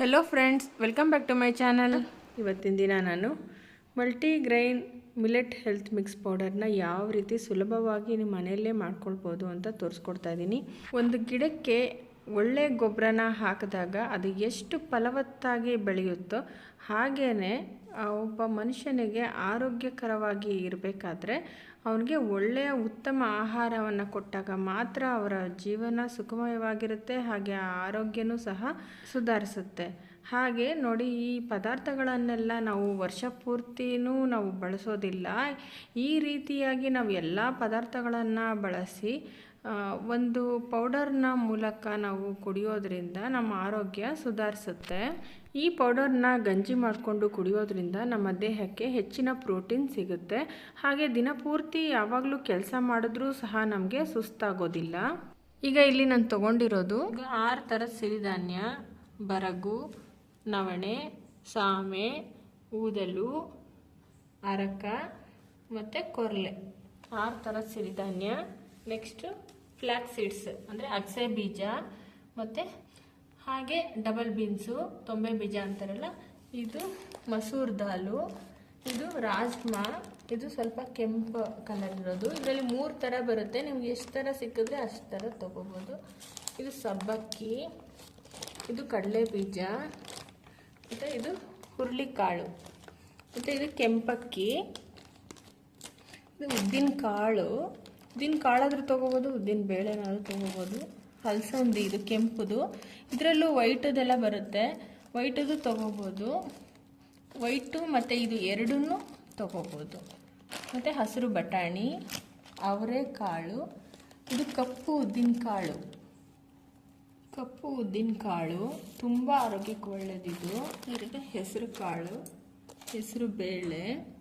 Hello friends welcome back to my channel ಇವತ್ತಿನ ದಿನ ನಾನು ಮಲ್ಟಿಗ್ರೈನ್ ಮಿಲೆಟ್ ಹೆಲ್ತ್ ಮಿಕ್ಸ್ ಪೌಡರ್ನ ಯಾವ ರೀತಿ ಸುಲಭವಾಗಿ ನಿಮ್ಮ ಮನೆಯಲ್ಲೇ ಮಾಡ್ಕೊಳ್ಬೋದು ಅಂತ ತೋರಿಸ್ಕೊಡ್ತಾ ಇದ್ದೀನಿ. ಒಂದು ಗಿಡಕ್ಕೆ ಒಳ್ಳೆ ಗೊಬ್ಬರನ ಹಾಕಿದಾಗ ಅದು ಎಷ್ಟು ಫಲವತ್ತಾಗಿ ಬೆಳೆಯುತ್ತೋ ಹಾಗೇ ಒಬ್ಬ ಮನುಷ್ಯನಿಗೆ ಆರೋಗ್ಯಕರವಾಗಿ ಇರಬೇಕಾದ್ರೆ ಅವನಿಗೆ ಒಳ್ಳೆಯ ಉತ್ತಮ ಆಹಾರವನ್ನು ಕೊಟ್ಟಾಗ ಮಾತ್ರ ಅವರ ಜೀವನ ಸುಖಮಯವಾಗಿರುತ್ತೆ, ಹಾಗೆ ಆರೋಗ್ಯನೂ ಸಹ ಸುಧಾರಿಸುತ್ತೆ. ಹಾಗೆ ನೋಡಿ, ಈ ಪದಾರ್ಥಗಳನ್ನೆಲ್ಲ ನಾವು ವರ್ಷ ಪೂರ್ತಿನೂ ನಾವು ಬಳಸೋದಿಲ್ಲ. ಈ ರೀತಿಯಾಗಿ ನಾವು ಎಲ್ಲ ಪದಾರ್ಥಗಳನ್ನು ಬಳಸಿ ಒಂದು ಪೌಡರ್ನ ಮೂಲಕ ನಾವು ಕುಡಿಯೋದ್ರಿಂದ ನಮ್ಮ ಆರೋಗ್ಯ ಸುಧಾರಿಸುತ್ತೆ. ಈ ಪೌಡರ್ನ ಗಂಜಿ ಮಾಡಿಕೊಂಡು ಕುಡಿಯೋದ್ರಿಂದ ನಮ್ಮ ದೇಹಕ್ಕೆ ಹೆಚ್ಚಿನ ಪ್ರೋಟೀನ್ ಸಿಗುತ್ತೆ. ಹಾಗೆ ದಿನಪೂರ್ತಿ ಯಾವಾಗಲೂ ಕೆಲಸ ಮಾಡಿದ್ರೂ ಸಹ ನಮಗೆ ಸುಸ್ತಾಗೋದಿಲ್ಲ. ಈಗ ಇಲ್ಲಿ ನಾನು ತೊಗೊಂಡಿರೋದು ಆರು ಥರದ ಸಿರಿಧಾನ್ಯ, ಬರಗು, ನವಣೆ, ಸಾಮೆ, ಊದಲು, ಅರಕ ಮತ್ತು ಕೊರಲೆ. ಆರು ಥರದ ಸಿರಿಧಾನ್ಯ ನೆಕ್ಸ್ಟು ಫ್ಲ್ಯಾಕ್ ಸೀಡ್ಸ್ ಅಂದರೆ ಅಗಸೆ ಬೀಜ, ಮತ್ತು ಹಾಗೆ ಡಬಲ್ ಬೀನ್ಸು ತೊಂಬೆ ಬೀಜ ಅಂತಾರಲ್ಲ, ಇದು ಮಸೂರ್ ದಾಲು, ಇದು ರಾಜ್ಮಾ, ಇದು ಸ್ವಲ್ಪ ಕೆಂಪು ಕಲರ್ ಇರೋದು. ಇದರಲ್ಲಿ ಮೂರು ಥರ ಬರುತ್ತೆ. ನಿಮ್ಗೆ ಎಷ್ಟು ಥರ ಸಿಕ್ಕಿದ್ರೆ ಅಷ್ಟು ಥರ ತೊಗೋಬೋದು. ಇದು ಸಬ್ಬಕ್ಕಿ, ಇದು ಕಡಲೆ ಬೀಜ, ಮತ್ತು ಇದು ಹುರುಳಿಕಾಳು, ಮತ್ತು ಇದು ಕೆಂಪಕ್ಕಿ, ಇದು ಉದ್ದಿನ ಕಾಳು ಉದ್ದಿನ ಕಾಳಾದ್ರೂ ತೊಗೋಬೋದು ಉದ್ದಿನ ಬೇಳೆನಾದ್ರೂ ತೊಗೋಬೋದು. ಹಲಸಂದಿ ಇದು, ಕೆಂಪುದು. ಇದರಲ್ಲೂ ವೈಟದೆಲ್ಲ ಬರುತ್ತೆ. ವೈಟದು ತೊಗೋಬೋದು. ವೈಟು ಮತ್ತು ಇದು ಎರಡನ್ನೂ ತೊಗೋಬೋದು. ಮತ್ತು ಹಸಿರು ಬಟಾಣಿ, ಅವರೆಕಾಳು, ಇದು ಕಪ್ಪು ಉದ್ದಿನ ಕಾಳು. ಕಪ್ಪು ಉದ್ದಿನ ಕಾಳು, ತುಂಬ ಆರೋಗ್ಯಕ್ಕೆ ಒಳ್ಳೆಯದಿದು ಇದಕ್ಕೆ ಹೆಸರು ಕಾಳು ಹೆಸರು ಬೇಳೆ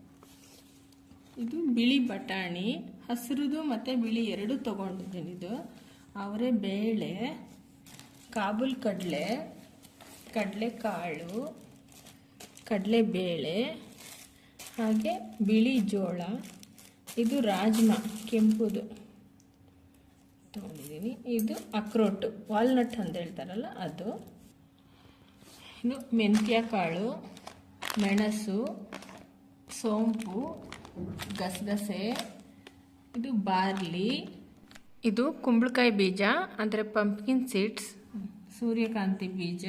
ಇದು ಬಿಳಿ ಬಟಾಣಿ, ಹಸಿರುದು ಮತ್ತು ಬಿಳಿ ಎರಡು ತೊಗೊಂಡಿದ್ದೀನಿ ಇದು. ಅವರೇ ಬೇಳೆ, ಕಾಬೂಲ್ ಕಡಲೆ, ಕಡಲೆಕಾಳು, ಕಡಲೆಬೇಳೆ, ಹಾಗೆ ಬಿಳಿ ಜೋಳ. ಇದು ರಾಜ್ಮಾ, ಕೆಂಪುದು ತೊಗೊಂಡಿದ್ದೀನಿ. ಇದು ಅಕ್ರೋಟು ವಾಲ್ನಟ್ ಅಂತ ಹೇಳ್ತಾರಲ್ಲ ಅದು. ಇದು ಮೆಂತ್ಯ ಕಾಳು ಮೆಣಸು, ಸೋಂಪು ಗಸಗಸೆ ಇದು ಬಾರ್ಲಿ. ಇದು ಕುಂಬಳಕಾಯಿ ಬೀಜ ಅಂದರೆ ಪಂಪ್ಕಿನ್ ಸೀಡ್ಸ್ ಸೂರ್ಯಕಾಂತಿ ಬೀಜ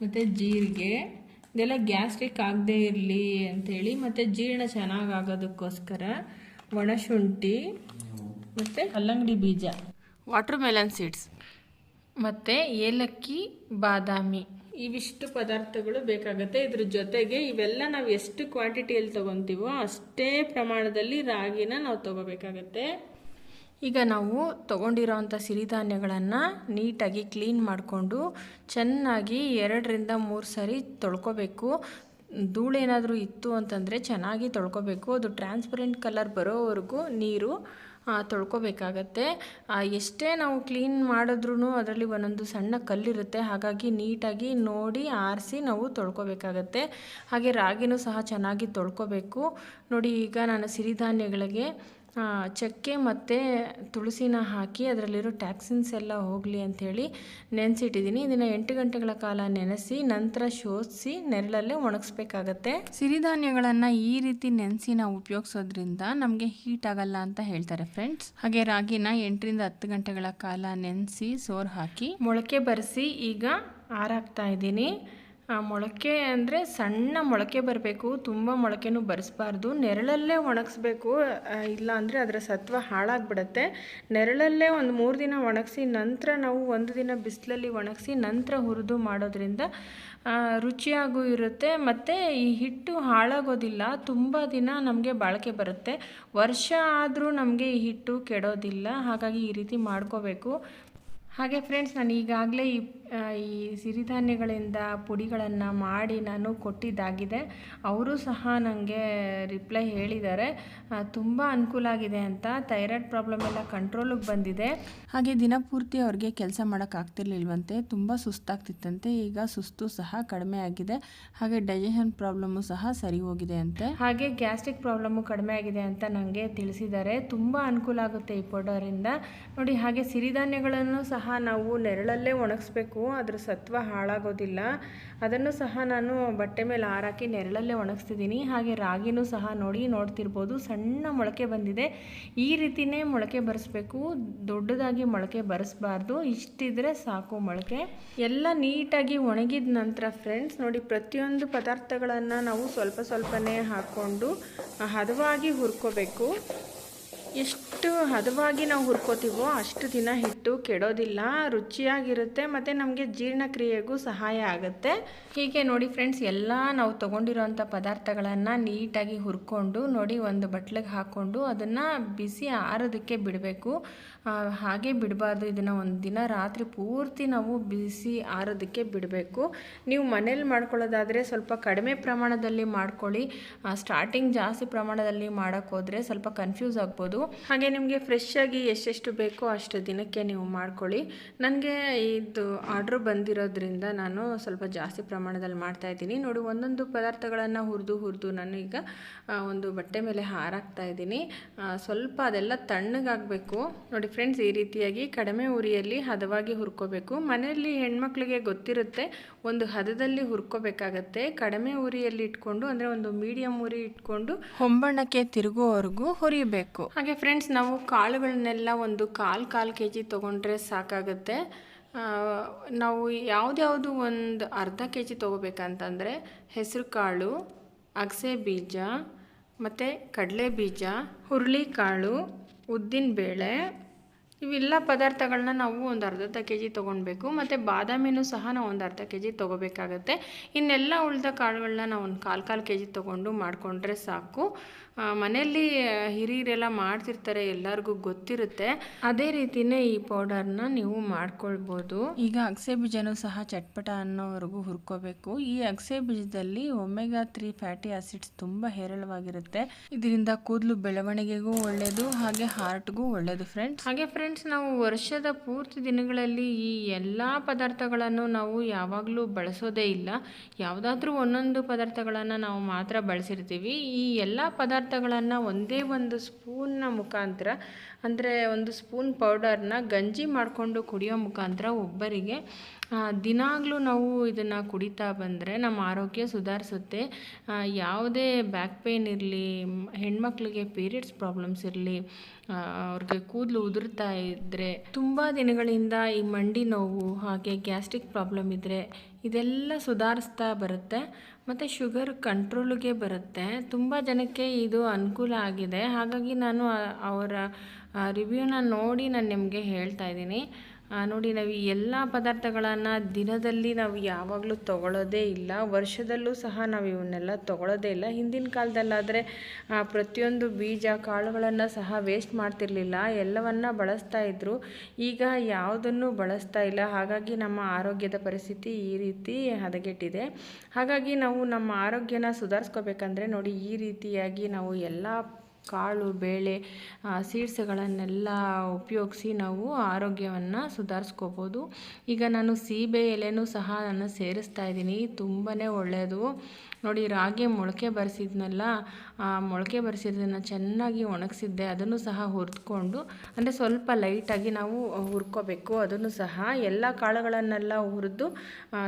ಮತ್ತು ಜೀರಿಗೆ. ಇದೆಲ್ಲ ಗ್ಯಾಸ್ಟ್ರಿಕ್ ಆಗದೇ ಇರಲಿ ಅಂಥೇಳಿ ಮತ್ತು ಜೀರ್ಣ ಚೆನ್ನಾಗಾಗೋದಕ್ಕೋಸ್ಕರ ಒಣಶುಂಠಿ ಮತ್ತು ಕಲ್ಲಂಗಡಿ ಬೀಜ. ವಾಟರ್ ಮೆಲನ್ ಸೀಡ್ಸ್ ಮತ್ತು ಏಲಕ್ಕಿ ಬಾದಾಮಿ. ಇವಿಷ್ಟು ಪದಾರ್ಥಗಳು ಬೇಕಾಗುತ್ತೆ. ಇದ್ರ ಜೊತೆಗೆ ಇವೆಲ್ಲ ನಾವು ಎಷ್ಟು ಕ್ವಾಂಟಿಟಿಯಲ್ಲಿ ತೊಗೊತೀವೋ ಅಷ್ಟೇ ಪ್ರಮಾಣದಲ್ಲಿ ರಾಗಿನ ನಾವು ತೊಗೋಬೇಕಾಗತ್ತೆ. ಈಗ ನಾವು ತೊಗೊಂಡಿರೋವಂಥ ಸಿರಿಧಾನ್ಯಗಳನ್ನು ನೀಟಾಗಿ ಕ್ಲೀನ್ ಮಾಡಿಕೊಂಡು ಚೆನ್ನಾಗಿ ಎರಡರಿಂದ ಮೂರು ಸಾರಿ ತೊಳ್ಕೊಬೇಕು. ಧೂಳೇನಾದರೂ ಇತ್ತು ಅಂತಂದರೆ ಚೆನ್ನಾಗಿ ತೊಳ್ಕೊಬೇಕು. ಅದು ಟ್ರಾನ್ಸ್ಪರೆಂಟ್ ಕಲರ್ ಬರೋವರೆಗೂ ನೀರು ತೊಳ್ಕೊಬೇಕಾಗತ್ತೆ. ಎಷ್ಟೇ ನಾವು ಕ್ಲೀನ್ ಮಾಡಿದ್ರೂ ಅದರಲ್ಲಿ ಒಂದೊಂದು ಸಣ್ಣ ಕಲ್ಲಿರುತ್ತೆ. ಹಾಗಾಗಿ ನೀಟಾಗಿ ನೋಡಿ ಆರಿಸಿ ನಾವು ತೊಳ್ಕೊಬೇಕಾಗತ್ತೆ. ಹಾಗೆ ರಾಗಿನೂ ಸಹ ಚೆನ್ನಾಗಿ ತೊಳ್ಕೊಬೇಕು. ನೋಡಿ ಈಗ ನಾನು ಸಿರಿಧಾನ್ಯಗಳಿಗೆ ಚಕ್ಕೆ ಮತ್ತು ತುಳಸಿನ ಹಾಕಿ ಅದರಲ್ಲಿರೋ ಟ್ಯಾಕ್ಸಿನ್ಸ್ ಎಲ್ಲ ಹೋಗಲಿ ಅಂಥೇಳಿ ನೆನೆಸಿಟ್ಟಿದ್ದೀನಿ. ಇದನ್ನು ಎಂಟು ಗಂಟೆಗಳ ಕಾಲ ನೆನೆಸಿ ನಂತರ ಶೋಧಿಸಿ ನೆರಳಲ್ಲೇ ಒಣಗಿಸ್ಬೇಕಾಗತ್ತೆ. ಸಿರಿಧಾನ್ಯಗಳನ್ನು ಈ ರೀತಿ ನೆನೆಸಿ ನಾವು ಉಪಯೋಗಿಸೋದ್ರಿಂದ ನಮಗೆ ಹೀಟ್ ಆಗಲ್ಲ ಅಂತ ಹೇಳ್ತಾರೆ ಫ್ರೆಂಡ್ಸ್ ಹಾಗೆ ರಾಗಿನ ಎಂಟರಿಂದ ಹತ್ತು ಗಂಟೆಗಳ ಕಾಲ ನೆನೆಸಿ ಸೋರ್ ಹಾಕಿ ಮೊಳಕೆ ಬರೆಸಿ ಈಗ ಆರಾಕ್ತಾ ಇದ್ದೀನಿ. ಮೊಳಕೆ ಅಂದರೆ ಸಣ್ಣ ಮೊಳಕೆ ಬರಬೇಕು, ತುಂಬ ಮೊಳಕೆನೂ ಬರೆಸ್ಬಾರ್ದು. ನೆರಳಲ್ಲೇ ಒಣಗಿಸ್ಬೇಕು ಇಲ್ಲ ಅಂದರೆ ಅದರ ಸತ್ವ ಹಾಳಾಗ್ಬಿಡುತ್ತೆ. ನೆರಳಲ್ಲೇ ಒಂದು ಮೂರು ದಿನ ಒಣಗಿಸಿ, ನಂತರ ನಾವು ಒಂದು ದಿನ ಬಿಸಿಲಲ್ಲಿ ಒಣಗಿಸಿ, ನಂತರ ಹುರಿದು ಮಾಡೋದ್ರಿಂದ ರುಚಿಯಾಗೂ ಇರುತ್ತೆ. ಮತ್ತು ಈ ಹಿಟ್ಟು ಹಾಳಾಗೋದಿಲ್ಲ, ತುಂಬ ದಿನ ನಮಗೆ ಬಾಳಿಕೆ ಬರುತ್ತೆ. ವರ್ಷ ಆದರೂ ನಮಗೆ ಈ ಹಿಟ್ಟು ಕೆಡೋದಿಲ್ಲ, ಹಾಗಾಗಿ ಈ ರೀತಿ ಮಾಡ್ಕೋಬೇಕು. ಹಾಗೆ ಫ್ರೆಂಡ್ಸ್ ನಾನು ಈಗಾಗಲೇ ಈ ಈ ಸಿರಿಧಾನ್ಯಗಳಿಂದ ಪುಡಿಗಳನ್ನು ಮಾಡಿ ನಾನು ಕೊಟ್ಟಿದ್ದಾಗಿದೆ. ಅವರು ಸಹ ನನಗೆ ರಿಪ್ಲೈ ಹೇಳಿದ್ದಾರೆ. ತುಂಬ ಅನುಕೂಲ ಆಗಿದೆ ಅಂತ ಥೈರಾಯ್ಡ್ ಪ್ರಾಬ್ಲಮ್ ಎಲ್ಲ ಕಂಟ್ರೋಲಿಗೆ ಬಂದಿದೆ. ಹಾಗೆ ದಿನಪೂರ್ತಿ ಅವ್ರಿಗೆ ಕೆಲಸ ಮಾಡೋಕ್ಕಾಗ್ತಿರ್ಲಿಲ್ವಂತೆ ತುಂಬ ಸುಸ್ತಾಗ್ತಿತ್ತಂತೆ. ಈಗ ಸುಸ್ತು ಸಹ ಕಡಿಮೆ ಆಗಿದೆ. ಹಾಗೆ ಡೈಜೆಷನ್ ಪ್ರಾಬ್ಲಮ್ಮು ಸಹ ಸರಿ ಹೋಗಿದೆ ಅಂತೆ. ಹಾಗೆ ಗ್ಯಾಸ್ಟ್ರಿಕ್ ಪ್ರಾಬ್ಲಮ್ಮು ಕಡಿಮೆ ಆಗಿದೆ ಅಂತ ನನಗೆ ತಿಳಿಸಿದ್ದಾರೆ. ತುಂಬ ಅನುಕೂಲ ಆಗುತ್ತೆ ಈ ಪೌಡರಿಂದ ನೋಡಿ ಹಾಗೆ ಸಿರಿಧಾನ್ಯಗಳನ್ನು ಸಹ ನಾವು ನೆರಳಲ್ಲೇ ಒಣಗಿಸ್ಬೇಕು. ಅದ್ರ ಸತ್ವ ಹಾಳಾಗೋದಿಲ್ಲ. ಅದನ್ನು ಸಹ ನಾನು ಬಟ್ಟೆ ಮೇಲೆ ಹಾರಾಕಿ ನೆರಳಲ್ಲೇ ಒಣಗಿಸ್ತಿದ್ದೀನಿ. ಹಾಗೆ ರಾಗಿನೂ ಸಹ ನೋಡಿ ನೋಡ್ತಿರ್ಬೋದು. ಸಣ್ಣ ಮೊಳಕೆ ಬಂದಿದೆ. ಈ ರೀತಿಯೇ ಮೊಳಕೆ ಬರೆಸ್ಬೇಕು. ದೊಡ್ಡದಾಗಿ ಮೊಳಕೆ ಬರೆಸ್ಬಾರ್ದು. ಇಷ್ಟಿದ್ರೆ ಸಾಕು ಮೊಳಕೆ. ಎಲ್ಲ ನೀಟಾಗಿ ಒಣಗಿದ ನಂತರ ಫ್ರೆಂಡ್ಸ್, ನೋಡಿ ಪ್ರತಿಯೊಂದು ಪದಾರ್ಥಗಳನ್ನು ನಾವು ಸ್ವಲ್ಪ ಸ್ವಲ್ಪನೇ ಹಾಕ್ಕೊಂಡು ಹದವಾಗಿ ಹುರ್ಕೋಬೇಕು. ಎಷ್ಟು ಹದವಾಗಿ ನಾವು ಹುರ್ಕೋತೀವೋ ಅಷ್ಟು ದಿನ ಹಿಟ್ಟು ಕೆಡೋದಿಲ್ಲ, ರುಚಿಯಾಗಿರುತ್ತೆ ಮತ್ತು ನಮಗೆ ಜೀರ್ಣಕ್ರಿಯೆಗೂ ಸಹಾಯ ಆಗುತ್ತೆ. ಹೀಗೆ ನೋಡಿ ಫ್ರೆಂಡ್ಸ್, ಎಲ್ಲ ನಾವು ತೊಗೊಂಡಿರೋಂಥ ಪದಾರ್ಥಗಳನ್ನು ನೀಟಾಗಿ ಹುರ್ಕೊಂಡು ನೋಡಿ ಒಂದು ಬಟ್ಲಿಗೆ ಹಾಕ್ಕೊಂಡು ಅದನ್ನು ಬಿಸಿ ಆರೋದಕ್ಕೆ ಬಿಡಬೇಕು. ಹಾಗೆ ಬಿಡಬಾರ್ದು. ಇದನ್ನು ಒಂದು ದಿನ ರಾತ್ರಿ ಪೂರ್ತಿ ನಾವು ಬಿಸಿ ಆರೋದಕ್ಕೆ ಬಿಡಬೇಕು. ನೀವು ಮನೇಲಿ ಮಾಡ್ಕೊಳ್ಳೋದಾದರೆ ಸ್ವಲ್ಪ ಕಡಿಮೆ ಪ್ರಮಾಣದಲ್ಲಿ ಮಾಡ್ಕೊಳ್ಳಿ. ಸ್ಟಾರ್ಟಿಂಗ್ ಜಾಸ್ತಿ ಪ್ರಮಾಣದಲ್ಲಿ ಮಾಡೋಕ್ಕೋದ್ರೆ ಸ್ವಲ್ಪ ಕನ್ಫ್ಯೂಸ್ ಆಗ್ಬೋದು. ಹಾಗೆ ನಿಮಗೆ ಫ್ರೆಶ್ ಆಗಿ ಎಷ್ಟೆಷ್ಟು ಬೇಕೋ ಅಷ್ಟು ದಿನಕ್ಕೆ ನೀವು ಮಾಡ್ಕೊಳ್ಳಿ. ನನಗೆ ಇದು ಆರ್ಡ್ರ್ ಬಂದಿರೋದ್ರಿಂದ ನಾನು ಸ್ವಲ್ಪ ಜಾಸ್ತಿ ಪ್ರಮಾಣದಲ್ಲಿ ಮಾಡ್ತಾ ಇದ್ದೀನಿ. ನೋಡಿ, ಒಂದೊಂದು ಪದಾರ್ಥಗಳನ್ನು ಹುರಿದು ಹುರಿದು ನಾನು ಈಗ ಒಂದು ಬಟ್ಟೆ ಮೇಲೆ ಹಾರಾಕ್ತಾ ಇದ್ದೀನಿ. ಸ್ವಲ್ಪ ಅದೆಲ್ಲ ತಣ್ಣಗಾಗಬೇಕು. ನೋಡಿ ಫ್ರೆಂಡ್ಸ್ ಈ ರೀತಿಯಾಗಿ ಕಡಿಮೆ ಉರಿಯಲ್ಲಿ ಹದವಾಗಿ ಹುರ್ಕೋಬೇಕು. ಮನೆಯಲ್ಲಿ ಹೆಣ್ಮಕ್ಳಿಗೆ ಗೊತ್ತಿರುತ್ತೆ ಒಂದು ಹದದಲ್ಲಿ ಹುರ್ಕೋಬೇಕಾಗತ್ತೆ. ಕಡಿಮೆ ಉರಿಯಲ್ಲಿ ಇಟ್ಕೊಂಡು ಅಂದರೆ ಒಂದು ಮೀಡಿಯಂ ಉರಿ ಇಟ್ಕೊಂಡು ಹೊಂಬಣ್ಣಕ್ಕೆ ತಿರುಗುವವರೆಗೂ ಹುರಿಬೇಕು. ಹಾಗೆ ಫ್ರೆಂಡ್ಸ್ ನಾವು ಕಾಳುಗಳನ್ನೆಲ್ಲ ಒಂದು ಕಾಲು ಕಾಲು ಕೆ ಜಿ ತೊಗೊಂಡ್ರೆ ಸಾಕಾಗುತ್ತೆ. ನಾವು ಯಾವುದ್ಯಾವುದು ಒಂದು ಅರ್ಧ ಕೆ ಜಿ ತೊಗೋಬೇಕಂತಂದರೆ ಹೆಸರು ಕಾಳು ಅಗಸೆ ಬೀಜ ಮತ್ತು ಕಡಲೆ ಬೀಜ ಹುರುಳಿಕಾಳು ಉದ್ದಿನಬೇಳೆ ಇವೆಲ್ಲ ಪದಾರ್ಥಗಳನ್ನ ನಾವು ಒಂದು ಅರ್ಧ ಕೆ ಜಿ ತೊಗೊಳ್ಬೇಕು ಮತ್ತು ಬಾದಾಮಿನೂ ಸಹ ನಾವು ಒಂದು ಅರ್ಧ ಕೆ ಜಿ ತೊಗೋಬೇಕಾಗತ್ತೆ. ಇನ್ನೆಲ್ಲ ಉಳಿದ ಕಾಳುಗಳನ್ನ ನಾವು ಒಂದು ಕಾಲು ಕಾಲು ಕೆ ಜಿ ತೊಗೊಂಡು ಮಾಡಿಕೊಂಡ್ರೆ ಸಾಕು. ಮನೆಯಲ್ಲಿ ಹಿರಿಯರೆಲ್ಲ ಮಾಡ್ತಿರ್ತಾರೆ ಎಲ್ಲರಿಗೂ ಗೊತ್ತಿರುತ್ತೆ. ಅದೇ ರೀತಿನೇ ಈ ಪೌಡರ್ನ ನೀವು ಮಾಡ್ಕೊಳ್ಬೋದು. ಈಗ ಅಗಸೆ ಬೀಜನೂ ಸಹ ಚಟ್ಪಟ ಅನ್ನೋವರೆಗೂ ಹುರ್ಕೋಬೇಕು. ಈ ಅಗಸೆ ಬೀಜದಲ್ಲಿ ಒಮೆಗಾ ತ್ರೀ ಫ್ಯಾಟಿ ಆಸಿಡ್ಸ್ ತುಂಬ ಹೇರಳವಾಗಿರುತ್ತೆ. ಇದರಿಂದ ಕೂದಲು ಬೆಳವಣಿಗೆಗೂ ಒಳ್ಳೆಯದು ಹಾಗೆ ಹಾರ್ಟ್ಗೂ ಒಳ್ಳೆಯದು ಫ್ರೆಂಡ್ಸ್ ಹಾಗೆ ಫ್ರೆಂಡ್ಸ್ ನಾವು ವರ್ಷದ ಪೂರ್ತಿ ದಿನಗಳಲ್ಲಿ ಈ ಎಲ್ಲ ಪದಾರ್ಥಗಳನ್ನು ನಾವು ಯಾವಾಗಲೂ ಬಳಸೋದೇ ಇಲ್ಲ. ಯಾವುದಾದ್ರೂ ಒಂದೊಂದು ಪದಾರ್ಥಗಳನ್ನು ನಾವು ಮಾತ್ರ ಬಳಸಿರ್ತೀವಿ. ಈ ಎಲ್ಲ ಪದಾರ್ಥಗಳನ್ನು ಒಂದೇ ಒಂದು ಸ್ಪೂನ್ನ ಮುಖಾಂತರ, ಅಂದರೆ ಒಂದು ಸ್ಪೂನ್ ಪೌಡರ್ನ ಗಂಜಿ ಮಾಡಿಕೊಂಡು ಕುಡಿಯೋ ಮುಖಾಂತರ ಒಬ್ಬರಿಗೆ ದಿನಾಗಲೂ ನಾವು ಇದನ್ನು ಕುಡಿತಾ ಬಂದರೆ ನಮ್ಮ ಆರೋಗ್ಯ ಸುಧಾರಿಸುತ್ತೆ. ಯಾವುದೇ ಬ್ಯಾಕ್ ಪೇನ್ ಇರಲಿ, ಹೆಣ್ಮಕ್ಳಿಗೆ ಪೀರಿಯಡ್ಸ್ ಪ್ರಾಬ್ಲಮ್ಸ್ ಇರಲಿ ಅವ್ರಿಗೆ ಕೂದಲು ಉದುರ್ತಾ ಇದ್ದರೆ ತುಂಬ ದಿನಗಳಿಂದ ಈ ಮಂಡಿ ನೋವು ಹಾಗೆ ಗ್ಯಾಸ್ಟ್ರಿಕ್ ಪ್ರಾಬ್ಲಮ್ ಇದ್ದರೆ ಇದೆಲ್ಲ ಸುಧಾರಿಸ್ತಾ ಬರುತ್ತೆ. ಮತ್ತು ಶುಗರ್ ಕಂಟ್ರೋಲ್ಗೆ ಬರುತ್ತೆ. ತುಂಬ ಜನಕ್ಕೆ ಇದು ಅನುಕೂಲ ಆಗಿದೆ. ಹಾಗಾಗಿ ನಾನು ಅವರ ರಿವ್ಯೂನ ನೋಡಿ ನಾನು ನಿಮಗೆ ಹೇಳ್ತಾ ಇದ್ದೀನಿ. ನೋಡಿ, ನಾವು ಈ ಎಲ್ಲ ಪದಾರ್ಥಗಳನ್ನು ದಿನದಲ್ಲಿ ನಾವು ಯಾವಾಗಲೂ ತಗೊಳ್ಳೋದೇ ಇಲ್ಲ. ವರ್ಷದಲ್ಲೂ ಸಹ ನಾವು ಇವನ್ನೆಲ್ಲ ತಗೊಳ್ಳೋದೇ ಇಲ್ಲ. ಹಿಂದಿನ ಕಾಲದಲ್ಲಾದರೆ ಪ್ರತಿಯೊಂದು ಬೀಜ, ಕಾಳುಗಳನ್ನು ಸಹ ವೇಸ್ಟ್ ಮಾಡ್ತಿರ್ಲಿಲ್ಲ. ಎಲ್ಲವನ್ನು ಬಳಸ್ತಾ ಇದ್ರು. ಈಗ ಯಾವುದನ್ನು ಬಳಸ್ತಾ ಇಲ್ಲ. ಹಾಗಾಗಿ ನಮ್ಮ ಆರೋಗ್ಯದ ಪರಿಸ್ಥಿತಿ ಈ ರೀತಿ ಹದಗೆಟ್ಟಿದೆ. ಹಾಗಾಗಿ ನಾವು ನಮ್ಮ ಆರೋಗ್ಯನ ಸುಧಾರಿಸ್ಕೋಬೇಕಂದ್ರೆ ನೋಡಿ, ಈ ರೀತಿಯಾಗಿ ನಾವು ಎಲ್ಲ ಕಾಳು, ಬೇಳೆ ಸೀಡ್ಸ್ಗಳನ್ನೆಲ್ಲ ಉಪಯೋಗಿಸಿ ನಾವು ಆರೋಗ್ಯವನ್ನು ಸುಧಾರಿಸ್ಕೋಬೋದು. ಈಗ ನಾನು ಸೀಬೆ ಎಲೆನೂ ಸಹ ನಾನು ಸೇರಿಸ್ತಾ ಇದ್ದೀನಿ. ತುಂಬಾ ಒಳ್ಳೆಯದು ನೋಡಿ, ರಾಗಿ ಮೊಳಕೆ ಬರೆಸಿದ್ನಲ್ಲ ಮೊಳಕೆ ಬರೆಸಿದ್ದನ್ನು ಚೆನ್ನಾಗಿ ಒಣಗಿಸಿದ್ದೆ, ಅದನ್ನು ಸಹ ಹುರಿದ್ಕೊಂಡು, ಅಂದರೆ ಸ್ವಲ್ಪ ಲೈಟಾಗಿ ನಾವು ಹುರ್ಕೋಬೇಕು. ಅದನ್ನು ಸಹ ಎಲ್ಲ ಕಾಳುಗಳನ್ನೆಲ್ಲ ಹುರಿದು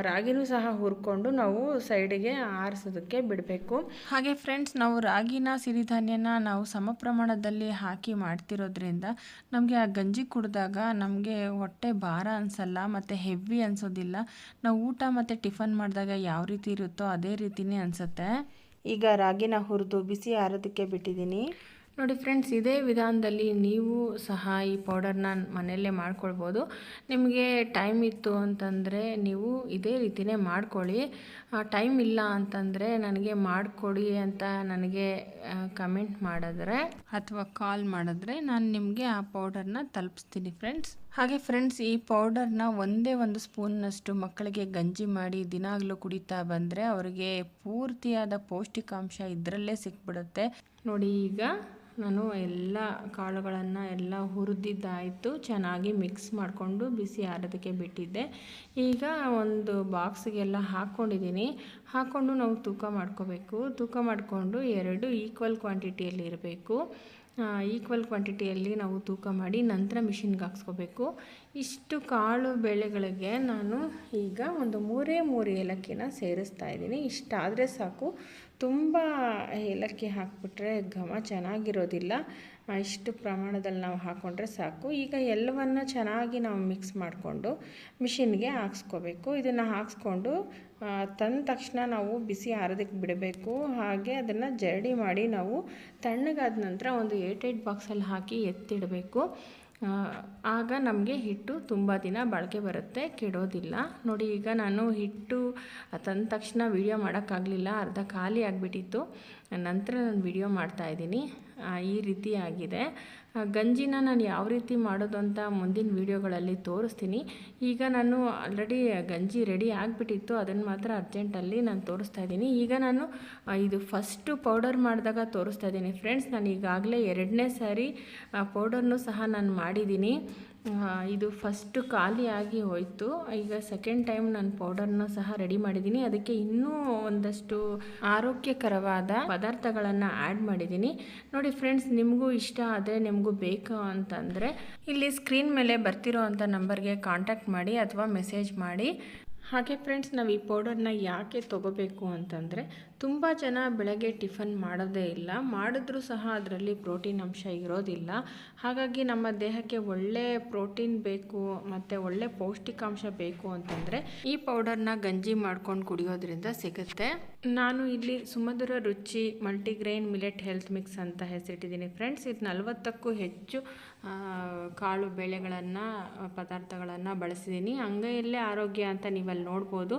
ರಾಗಿನೂ ಸಹ ಹುರ್ಕೊಂಡು ನಾವು ಸೈಡಿಗೆ ಆರಿಸೋದಕ್ಕೆ ಬಿಡಬೇಕು. ಹಾಗೆ ಫ್ರೆಂಡ್ಸ್ ನಾವು ರಾಗಿನ, ಸಿರಿಧಾನ್ಯನ ನಾವು ಸಮ ಪ್ರಮಾಣದಲ್ಲಿ ಹಾಕಿ ಮಾಡ್ತಿರೋದ್ರಿಂದ ನಮಗೆ ಆ ಗಂಜಿ ಕುಡಿದಾಗ ನಮಗೆ ಹೊಟ್ಟೆ ಭಾರ ಅನಿಸಲ್ಲ, ಮತ್ತು ಹೆವಿ ಅನಿಸೋದಿಲ್ಲ. ನಾವು ಊಟ ಮತ್ತು ಟಿಫನ್ ಮಾಡಿದಾಗ ಯಾವ ರೀತಿ ಇರುತ್ತೋ ಅದೇ ರೀತಿನೇ ಅನಿಸುತ್ತೆ. ಈಗ ರಾಗಿನ ಹುರಿದು ಬಿಸಿ ಆರೋದಕ್ಕೆ ಬಿಟ್ಟಿದ್ದೀನಿ ನೋಡಿ ಫ್ರೆಂಡ್ಸ್ ಇದೇ ವಿಧಾನದಲ್ಲಿ ನೀವು ಸಹ ಈ ಪೌಡರ್ನ ಮನೆಯಲ್ಲೇ ಮಾಡ್ಕೊಳ್ಬೋದು. ನಿಮಗೆ ಟೈಮ್ ಇತ್ತು ಅಂತಂದರೆ ನೀವು ಇದೇ ರೀತಿನೇ ಮಾಡ್ಕೊಳ್ಳಿ. ಟೈಮ್ ಇಲ್ಲ ಅಂತಂದರೆ ನನಗೆ ಮಾಡಿಕೊಡಿ ಅಂತ ನನಗೆ ಕಮೆಂಟ್ ಮಾಡಿದ್ರೆ ಅಥವಾ ಕಾಲ್ ಮಾಡಿದ್ರೆ ನಾನು ನಿಮಗೆ ಆ ಪೌಡರ್ನ ತಲುಪಿಸ್ತೀನಿ ಫ್ರೆಂಡ್ಸ್ ಹಾಗೆ ಫ್ರೆಂಡ್ಸ್ ಈ ಪೌಡರ್ನ ಒಂದೇ ಒಂದು ಸ್ಪೂನ್ನಷ್ಟು ಮಕ್ಕಳಿಗೆ ಗಂಜಿ ಮಾಡಿ ದಿನಾಗಲೂ ಕುಡಿತಾ ಬಂದರೆ ಅವರಿಗೆ ಪೂರ್ತಿಯಾದ ಪೌಷ್ಟಿಕಾಂಶ ಇದರಲ್ಲೇ ಸಿಕ್ಬಿಡುತ್ತೆ. ನೋಡಿ ಈಗ ನಾನು ಎಲ್ಲ ಕಾಳುಗಳನ್ನು ಎಲ್ಲ ಹುರಿದಿದ್ದಾಯಿತು, ಚೆನ್ನಾಗಿ ಮಿಕ್ಸ್ ಮಾಡಿಕೊಂಡು ಬಿಸಿ ಆರೋದಕ್ಕೆ ಬಿಟ್ಟಿದ್ದೆ. ಈಗ ಒಂದು ಬಾಕ್ಸಿಗೆಲ್ಲ ಹಾಕ್ಕೊಂಡಿದ್ದೀನಿ ಹಾಕ್ಕೊಂಡು ನಾವು ತೂಕ ಮಾಡ್ಕೋಬೇಕು. ತೂಕ ಮಾಡಿಕೊಂಡು ಎರಡು ಈಕ್ವಲ್ ಕ್ವಾಂಟಿಟಿಯಲ್ಲಿ ಇರಬೇಕು. ಈಕ್ವಲ್ ಕ್ವಾಂಟಿಟಿಯಲ್ಲಿ ನಾವು ತೂಕ ಮಾಡಿ ನಂತರ ಮಿಷಿನ್ಗೆ ಹಾಕ್ಸ್ಕೋಬೇಕು. ಇಷ್ಟು ಕಾಳು ಬೆಳೆಗಳಿಗೆ ನಾನು ಈಗ ಒಂದು ಮೂರೇ ಮೂರು ಏಲಕ್ಕಿನ ಸೇರಿಸ್ತಾ ಇದ್ದೀನಿ. ಇಷ್ಟಾದರೆ ಸಾಕು. ತುಂಬ ಏಲಕ್ಕಿ ಹಾಕಿಬಿಟ್ರೆ ಘಮ ಚೆನ್ನಾಗಿರೋದಿಲ್ಲ. ಇಷ್ಟು ಪ್ರಮಾಣದಲ್ಲಿ ನಾವು ಹಾಕ್ಕೊಂಡ್ರೆ ಸಾಕು. ಈಗ ಎಲ್ಲವನ್ನು ಚೆನ್ನಾಗಿ ನಾವು ಮಿಕ್ಸ್ ಮಾಡಿಕೊಂಡು ಮಿಷಿನ್ಗೆ ಹಾಕ್ಸ್ಕೋಬೇಕು. ಇದನ್ನು ಹಾಕ್ಸ್ಕೊಂಡು ತಂದ ತಕ್ಷಣ ನಾವು ಬಿಸಿ ಆರೋದಕ್ಕೆ ಬಿಡಬೇಕು. ಹಾಗೆ ಅದನ್ನು ಜರಡಿ ಮಾಡಿ ನಾವು ತಣ್ಣಗಾದ ನಂತರ ಒಂದು ಏಟ್ ಏಟ್ ಬಾಕ್ಸಲ್ಲಿ ಹಾಕಿ ಎತ್ತಿಡಬೇಕು. ಆಗ ನಮಗೆ ಹಿಟ್ಟು ತುಂಬ ದಿನ ಬಾಳಿಕೆ ಬರುತ್ತೆ, ಕೆಡೋದಿಲ್ಲ. ನೋಡಿ, ಈಗ ನಾನು ಹಿಟ್ಟು ತಂದ ತಕ್ಷಣ ವಿಡಿಯೋ ಮಾಡೋಕ್ಕಾಗಲಿಲ್ಲ, ಅರ್ಧ ಖಾಲಿ ಆಗಿಬಿಟ್ಟಿತ್ತು. ನಂತರ ನಾನು ವಿಡಿಯೋ ಮಾಡ್ತಾಯಿದ್ದೀನಿ ಈ ರೀತಿ ಆಗಿದೆ. ಗಂಜಿನ ನಾನು ಯಾವ ರೀತಿ ಮಾಡೋದು ಅಂತ ಮುಂದಿನ ವೀಡಿಯೋಗಳಲ್ಲಿ ತೋರಿಸ್ತೀನಿ. ಈಗ ನಾನು ಆಲ್ರೆಡಿ ಗಂಜಿ ರೆಡಿ ಆಗಿಬಿಟ್ಟಿತ್ತು. ಅದನ್ನು ಮಾತ್ರ ಅರ್ಜೆಂಟಲ್ಲಿ ನಾನು ತೋರಿಸ್ತಾ ಇದ್ದೀನಿ. ಈಗ ನಾನು ಇದು ಫಸ್ಟು ಪೌಡರ್ ಮಾಡಿದಾಗ ತೋರಿಸ್ತಾ ಇದ್ದೀನಿ. ಫ್ರೆಂಡ್ಸ್ ನಾನು ಈಗಾಗಲೇ ಎರಡನೇ ಸಾರಿ ಪೌಡರ್ನು ಸಹ ನಾನು ಮಾಡಿದ್ದೀನಿ. ಇದು ಫಸ್ಟು ಖಾಲಿಯಾಗಿ ಹೋಯಿತು. ಈಗ ಸೆಕೆಂಡ್ ಟೈಮ್ ನಾನು ಪೌಡರ್ನ ಸಹ ರೆಡಿ ಮಾಡಿದ್ದೀನಿ ಅದಕ್ಕೆ ಇನ್ನೂ ಒಂದಷ್ಟು ಆರೋಗ್ಯಕರವಾದ ಪದಾರ್ಥಗಳನ್ನು ಆ್ಯಡ್ ಮಾಡಿದ್ದೀನಿ ನೋಡಿ ಫ್ರೆಂಡ್ಸ್ ನಿಮಗೂ ಇಷ್ಟ ಆದರೆ ನಿಮಗೂ ಬೇಕು ಅಂತಂದರೆ ಇಲ್ಲಿ ಸ್ಕ್ರೀನ್ ಮೇಲೆ ಬರ್ತಿರೋ ಅಂಥ ನಂಬರ್ಗೆ ಕಾಂಟ್ಯಾಕ್ಟ್ ಮಾಡಿ ಅಥವಾ ಮೆಸೇಜ್ ಮಾಡಿ. ಹಾಗೆ ಫ್ರೆಂಡ್ಸ್ ನಾವು ಈ ಪೌಡರ್ನ ಯಾಕೆ ತೊಗೋಬೇಕು ಅಂತಂದರೆ ತುಂಬ ಜನ ಬೆಳಗ್ಗೆ ಟಿಫನ್ ಮಾಡೋದೇ ಇಲ್ಲ. ಮಾಡಿದ್ರೂ ಸಹ ಅದರಲ್ಲಿ ಪ್ರೋಟೀನ್ ಅಂಶ ಇರೋದಿಲ್ಲ. ಹಾಗಾಗಿ ನಮ್ಮ ದೇಹಕ್ಕೆ ಒಳ್ಳೆ ಪ್ರೋಟೀನ್ ಬೇಕು, ಮತ್ತು ಒಳ್ಳೆ ಪೌಷ್ಟಿಕಾಂಶ ಬೇಕು ಅಂತಂದರೆ ಈ ಪೌಡರ್ನ ಗಂಜಿ ಮಾಡ್ಕೊಂಡು ಕುಡಿಯೋದ್ರಿಂದ ಸಿಗುತ್ತೆ. ನಾನು ಇಲ್ಲಿ ಸುಮಧುರ ರುಚಿ ಮಲ್ಟಿಗ್ರೈನ್ ಮಿಲೆಟ್ ಹೆಲ್ತ್ ಮಿಕ್ಸ್ ಅಂತ ಹೆಸರಿಟ್ಟಿದ್ದೀನಿ ಫ್ರೆಂಡ್ಸ್. ಇದು ನಲವತ್ತಕ್ಕೂ ಹೆಚ್ಚು ಕಾಳು ಬೆಳೆಗಳನ್ನು, ಪದಾರ್ಥಗಳನ್ನು ಬಳಸಿದ್ದೀನಿ. ಅಂಗೈಯಲ್ಲೇ ಆರೋಗ್ಯ ಅಂತ ನೀವಲ್ಲಿ ನೋಡ್ಬೋದು.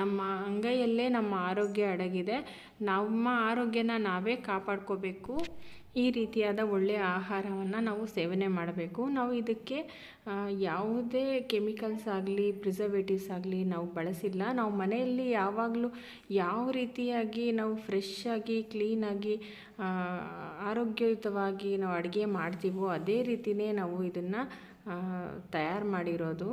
ನಮ್ಮ ಅಂಗೈಯಲ್ಲೇ ನಮ್ಮ ಆರೋಗ್ಯ ಅಡಗಿದೆ. ನಮ್ಮ ಆರೋಗ್ಯನ ನಾವೇ ಕಾಪಾಡ್ಕೋಬೇಕು. ಈ ರೀತಿಯಾದ ಒಳ್ಳೆಯ ಆಹಾರವನ್ನು ನಾವು ಸೇವನೆ ಮಾಡಬೇಕು. ನಾವು ಇದಕ್ಕೆ ಯಾವುದೇ ಕೆಮಿಕಲ್ಸ್ ಆಗಲಿ ಪ್ರಿಸರ್ವೇಟಿವ್ಸ್ ಆಗಲಿ ನಾವು ಬಳಸಿಲ್ಲ. ನಾವು ಮನೆಯಲ್ಲಿ ಯಾವಾಗಲೂ ಯಾವ ರೀತಿಯಾಗಿ ನಾವು ಫ್ರೆಶ್ ಆಗಿ ಕ್ಲೀನಾಗಿ ಆರೋಗ್ಯಯುತವಾಗಿ ನಾವು ಅಡುಗೆ ಮಾಡ್ತೀವೋ ಅದೇ ರೀತಿಯೇ ನಾವು ಇದನ್ನು ತಯಾರು ಮಾಡಿರೋದು.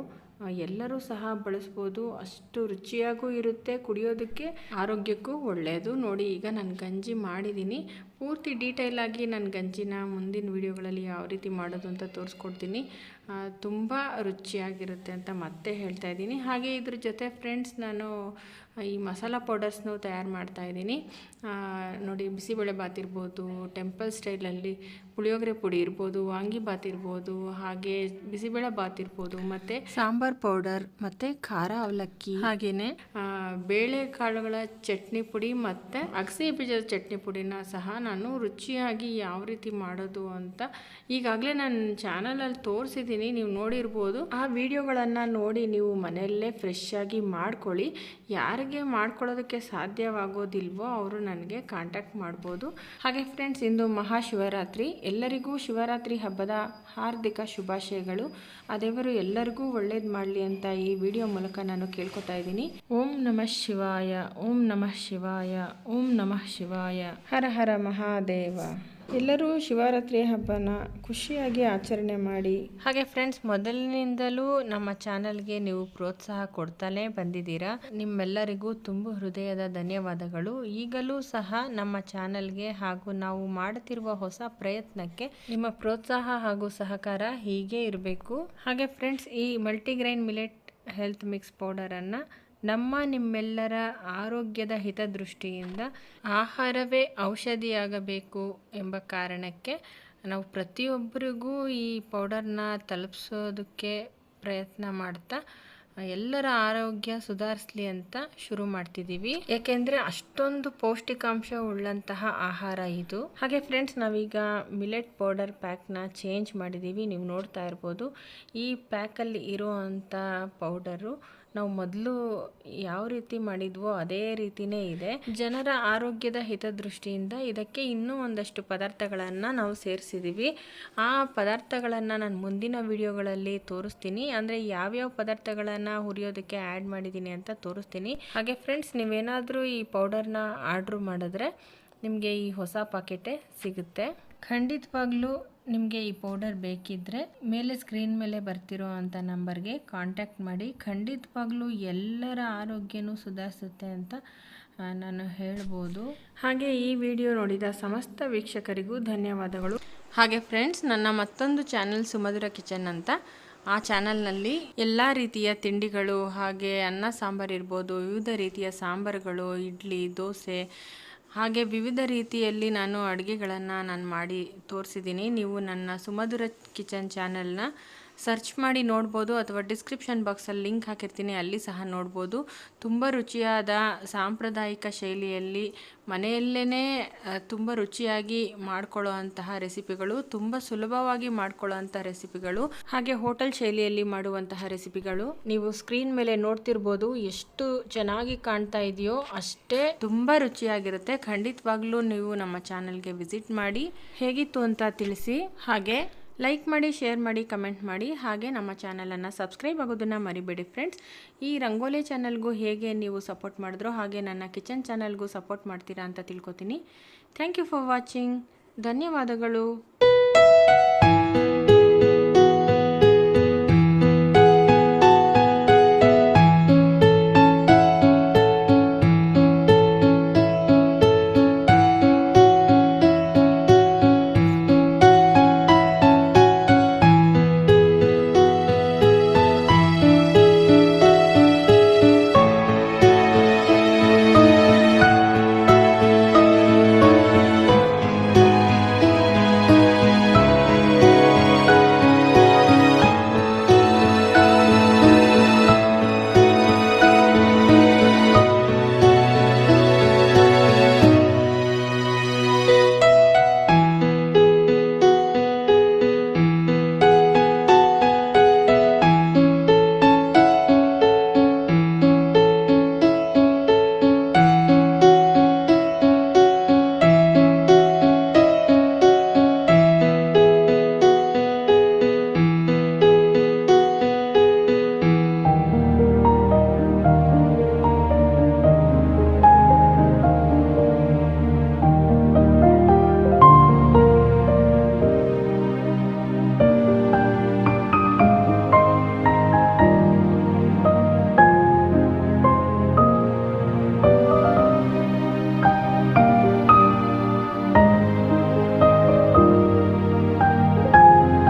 ಎಲ್ಲರೂ ಸಹ ಬಳಸ್ಬೋದು. ಅಷ್ಟು ರುಚಿಯಾಗೂ ಇರುತ್ತೆ ಕುಡಿಯೋದಕ್ಕೆ ಆರೋಗ್ಯಕ್ಕೂ ಒಳ್ಳೆಯದು ನೋಡಿ ಈಗ ನಾನು ಗಂಜಿ ಮಾಡಿದ್ದೀನಿ ಪೂರ್ತಿ ಡೀಟೇಲಾಗಿ ನಾನು ಗಂಜಿನ ಮುಂದಿನ ವೀಡಿಯೋಗಳಲ್ಲಿ ಯಾವ ರೀತಿ ಮಾಡೋದು ಅಂತ ತೋರಿಸ್ಕೊಡ್ತೀನಿ. ತುಂಬ ರುಚಿಯಾಗಿರುತ್ತೆ ಅಂತ ಮತ್ತೆ ಹೇಳ್ತಾ ಇದ್ದೀನಿ. ಹಾಗೆ ಇದ್ರ ಜೊತೆ ಫ್ರೆಂಡ್ಸ್ ನಾನು ಈ ಮಸಾಲ ಪೌಡರ್ಸ್ನು ತಯಾರು ಮಾಡ್ತಾ ಇದ್ದೀನಿ. ನೋಡಿ ಬಿಸಿಬೇಳೆ ಬಾತ್ ಇರ್ಬೋದು ಟೆಂಪಲ್ ಸ್ಟೈಲಲ್ಲಿ ಪುಳಿಯೋಗರೆ ಪುಡಿ ಇರ್ಬೋದು ವಾಂಗಿಬಾತ್ ಇರ್ಬೋದು ಹಾಗೆ ಬಿಸಿಬೇಳೆ ಬಾತ್ ಇರ್ಬೋದು ಮತ್ತು ಸಾಂಬಾರ್ ಪೌಡರ್ ಮತ್ತು ಖಾರ ಅವಲಕ್ಕಿ. ಹಾಗೆಯೇ ಬೇಳೆಕಾಳುಗಳ ಚಟ್ನಿ ಪುಡಿ ಮತ್ತು ಅಗಸೆ ಬೀಜದ ಚಟ್ನಿ ಪುಡಿನ ಸಹ ನಾನು ರುಚಿಯಾಗಿ ಯಾವ ರೀತಿ ಮಾಡೋದು ಅಂತ ಈಗಾಗಲೇ ನನ್ನ ಚಾನಲಲ್ಲಿ ತೋರಿಸಿದ್ದೀನಿ, ನೀವು ನೋಡಿರ್ಬೋದು. ಆ ವಿಡಿಯೋಗಳನ್ನು ನೋಡಿ ನೀವು ಮನೆಯಲ್ಲೇ ಫ್ರೆಶ್ ಆಗಿ ಮಾಡ್ಕೊಳ್ಳಿ. ಯಾರಿಗೆ ಮಾಡ್ಕೊಳ್ಳೋದಕ್ಕೆ ಸಾಧ್ಯವಾಗೋದಿಲ್ವೋ ಅವರು ನನಗೆ ಕಾಂಟ್ಯಾಕ್ಟ್ ಮಾಡ್ಬೋದು. ಹಾಗೆ ಫ್ರೆಂಡ್ಸ್ ಇಂದು ಮಹಾಶಿವರಾತ್ರಿ. ಎಲ್ಲರಿಗೂ ಶಿವರಾತ್ರಿ ಹಬ್ಬದ ಹಾರ್ದಿಕ ಶುಭಾಶಯಗಳು. ಅದೇವರು ದೇವರು ಎಲ್ಲರಿಗೂ ಒಳ್ಳೇದು ಮಾಡಲಿ ಅಂತ ಈ ವಿಡಿಯೋ ಮೂಲಕ ನಾನು ಕೇಳ್ಕೊತಾ ಇದ್ದೀನಿ. ಓಂ ನಮಃ ಶಿವಾಯ, ಓಂ ನಮಃ ಶಿವಾಯ, ಓಂ ನಮಃ ಶಿವಾಯ. ಹರ ಹರ ಮಹಾದೇವ. ಎಲ್ಲರೂ ಶಿವರಾತ್ರಿ ಹಬ್ಬನ ಖುಷಿಯಾಗಿ ಆಚರಣೆ ಮಾಡಿ. ಹಾಗೆ ಫ್ರೆಂಡ್ಸ್ ಮೊದಲಿನಿಂದಲೂ ನಮ್ಮ ಚಾನಲ್ಗೆ ನೀವು ಪ್ರೋತ್ಸಾಹ ಕೊಡ್ತಾನೇ ಬಂದಿದ್ದೀರಾ. ನಿಮ್ಮೆಲ್ಲರಿಗೂ ತುಂಬ ಹೃದಯದ ಧನ್ಯವಾದಗಳು. ಈಗಲೂ ಸಹ ನಮ್ಮ ಚಾನಲ್ಗೆ ಹಾಗೂ ನಾವು ಮಾಡುತ್ತಿರುವ ಹೊಸ ಪ್ರಯತ್ನಕ್ಕೆ ನಿಮ್ಮ ಪ್ರೋತ್ಸಾಹ ಹಾಗೂ ಸಹಕಾರ ಹೀಗೆ ಇರಬೇಕು. ಹಾಗೆ ಫ್ರೆಂಡ್ಸ್ ಈ ಮಲ್ಟಿಗ್ರೈನ್ ಮಿಲೆಟ್ ಹೆಲ್ತ್ ಮಿಕ್ಸ್ ಪೌಡರನ್ನು ನಮ್ಮ ನಿಮ್ಮೆಲ್ಲರ ಆರೋಗ್ಯದ ಹಿತದೃಷ್ಟಿಯಿಂದ ಆಹಾರವೇ ಔಷಧಿಯಾಗಬೇಕು ಎಂಬ ಕಾರಣಕ್ಕೆ ನಾವು ಪ್ರತಿಯೊಬ್ಬರಿಗೂ ಈ ಪೌಡರ್ನ ತಲುಪಿಸೋದಕ್ಕೆ ಪ್ರಯತ್ನ ಮಾಡ್ತಾ ಎಲ್ಲರ ಆರೋಗ್ಯ ಸುಧಾರಿಸ್ಲಿ ಅಂತ ಶುರು ಮಾಡ್ತಿದ್ದೀವಿ. ಏಕೆಂದರೆ ಅಷ್ಟೊಂದು ಪೌಷ್ಟಿಕಾಂಶ ಉಳ್ಳಂತಹ ಆಹಾರ ಇದು. ಹಾಗೆ ಫ್ರೆಂಡ್ಸ್ ನಾವೀಗ ಮಿಲೆಟ್ ಪೌಡರ್ ಪ್ಯಾಕ್ನ ಚೇಂಜ್ ಮಾಡಿದ್ದೀವಿ. ನೀವು ನೋಡ್ತಾ ಇರ್ಬೋದು ಈ ಪ್ಯಾಕಲ್ಲಿ ಇರೋ ಅಂಥ ಪೌಡರು ನಾವು ಮೊದಲು ಯಾವ ರೀತಿ ಮಾಡಿದ್ವೋ ಅದೇ ರೀತಿನೇ ಇದೆ. ಜನರ ಆರೋಗ್ಯದ ಹಿತದೃಷ್ಟಿಯಿಂದ ಇದಕ್ಕೆ ಇನ್ನೂ ಒಂದಷ್ಟು ಪದಾರ್ಥಗಳನ್ನು ನಾವು ಸೇರಿಸಿದ್ದೀವಿ ಆ ಪದಾರ್ಥಗಳನ್ನು ನಾನು ಮುಂದಿನ ವಿಡಿಯೋಗಳಲ್ಲಿ ತೋರಿಸ್ತೀನಿ. ಅಂದರೆ ಯಾವ್ಯಾವ ಪದಾರ್ಥಗಳನ್ನು ಹುರಿಯೋದಕ್ಕೆ ಆ್ಯಡ್ ಮಾಡಿದ್ದೀನಿ ಅಂತ ತೋರಿಸ್ತೀನಿ. ಹಾಗೆ ಫ್ರೆಂಡ್ಸ್ ನೀವೇನಾದರೂ ಈ ಪೌಡರ್ನ ಆರ್ಡ್ರ್ ಮಾಡಿದ್ರೆ ನಿಮಗೆ ಈ ಹೊಸ ಪಾಕೆಟೇ ಸಿಗುತ್ತೆ. ಖಂಡಿತವಾಗ್ಲೂ ನಿಮಗೆ ಈ ಪೌಡರ್ ಬೇಕಿದ್ದರೆ ಮೇಲೆ ಸ್ಕ್ರೀನ್ ಮೇಲೆ ಬರ್ತಿರೋ ಅಂಥ ನಂಬರ್ಗೆ ಕಾಂಟ್ಯಾಕ್ಟ್ ಮಾಡಿ. ಖಂಡಿತವಾಗ್ಲೂ ಎಲ್ಲರ ಆರೋಗ್ಯನೂ ಸುಧಾರಿಸುತ್ತೆ ಅಂತ ನಾನು ಹೇಳ್ಬೋದು. ಹಾಗೆ ಈ ವಿಡಿಯೋ ನೋಡಿದ ಸಮಸ್ತ ವೀಕ್ಷಕರಿಗೂ ಧನ್ಯವಾದಗಳು. ಹಾಗೆ ಫ್ರೆಂಡ್ಸ್ ನನ್ನ ಮತ್ತೊಂದು ಚಾನಲ್ ಸುಮಧುರ ಕಿಚನ್ ಅಂತ. ಆ ಚಾನಲ್ನಲ್ಲಿ ಎಲ್ಲ ರೀತಿಯ ತಿಂಡಿಗಳು ಹಾಗೆ ಅನ್ನ ಸಾಂಬಾರು ಇರ್ಬೋದು ವಿವಿಧ ರೀತಿಯ ಸಾಂಬಾರುಗಳು ಇಡ್ಲಿ ದೋಸೆ ಹಾಗೆ ವಿವಿಧ ರೀತಿಯಲ್ಲಿ ನಾನು ಅಡುಗೆಗಳನ್ನು ನಾನು ಮಾಡಿ ತೋರಿಸಿದ್ದೀನಿ. ನೀವು ನನ್ನ ಸುಮಧುರ ಕಿಚನ್ ಚಾನಲ್ನ ಸರ್ಚ್ ಮಾಡಿ ನೋಡ್ಬೋದು ಅಥವಾ ಡಿಸ್ಕ್ರಿಪ್ಷನ್ ಬಾಕ್ಸಲ್ಲಿ ಲಿಂಕ್ ಹಾಕಿರ್ತೀನಿ, ಅಲ್ಲಿ ಸಹ ನೋಡ್ಬೋದು. ತುಂಬ ರುಚಿಯಾದ ಸಾಂಪ್ರದಾಯಿಕ ಶೈಲಿಯಲ್ಲಿ ಮನೆಯಲ್ಲೇ ತುಂಬ ರುಚಿಯಾಗಿ ಮಾಡ್ಕೊಳ್ಳೋ ಅಂತಹ ರೆಸಿಪಿಗಳು ತುಂಬ ಸುಲಭವಾಗಿ ಮಾಡ್ಕೊಳ್ಳೋ ಅಂತಹ ರೆಸಿಪಿಗಳು ಹಾಗೆ ಹೋಟೆಲ್ ಶೈಲಿಯಲ್ಲಿ ಮಾಡುವಂತಹ ರೆಸಿಪಿಗಳು ನೀವು ಸ್ಕ್ರೀನ್ ಮೇಲೆ ನೋಡ್ತಿರ್ಬೋದು ಎಷ್ಟು ಚೆನ್ನಾಗಿ ಕಾಣ್ತಾ ಇದೆಯೋ ಅಷ್ಟೇ ತುಂಬ ರುಚಿಯಾಗಿರುತ್ತೆ. ಖಂಡಿತವಾಗ್ಲೂ ನೀವು ನಮ್ಮ ಚಾನಲ್ಗೆ ವಿಸಿಟ್ ಮಾಡಿ. ಹೇಗಿತ್ತು ಅಂತ ತಿಳಿಸಿ. ಹಾಗೆ ಲೈಕ್ ಮಾಡಿ ಶೇರ್ ಮಾಡಿ ಕಮೆಂಟ್ ಮಾಡಿ. ಹಾಗೆ ನಮ್ಮ ಚಾನಲನ್ನು ಸಬ್ಸ್ಕ್ರೈಬ್ ಆಗೋದನ್ನು ಮರಿಬೇಡಿ ಫ್ರೆಂಡ್ಸ್ ಈ ರಂಗೋಲಿ ಚಾನಲ್ಗೂ ಹೇಗೆ ನೀವು ಸಪೋರ್ಟ್ ಮಾಡಿದ್ರೋ ಹಾಗೆ ನನ್ನ ಕಿಚನ್ ಚಾನಲ್ಗೂ ಸಪೋರ್ಟ್ ಮಾಡ್ತೀರಾ ಅಂತ ತಿಳ್ಕೊತೀನಿ. ಥ್ಯಾಂಕ್ ಯು ಫಾರ್ ವಾಚಿಂಗ್ ಧನ್ಯವಾದಗಳು.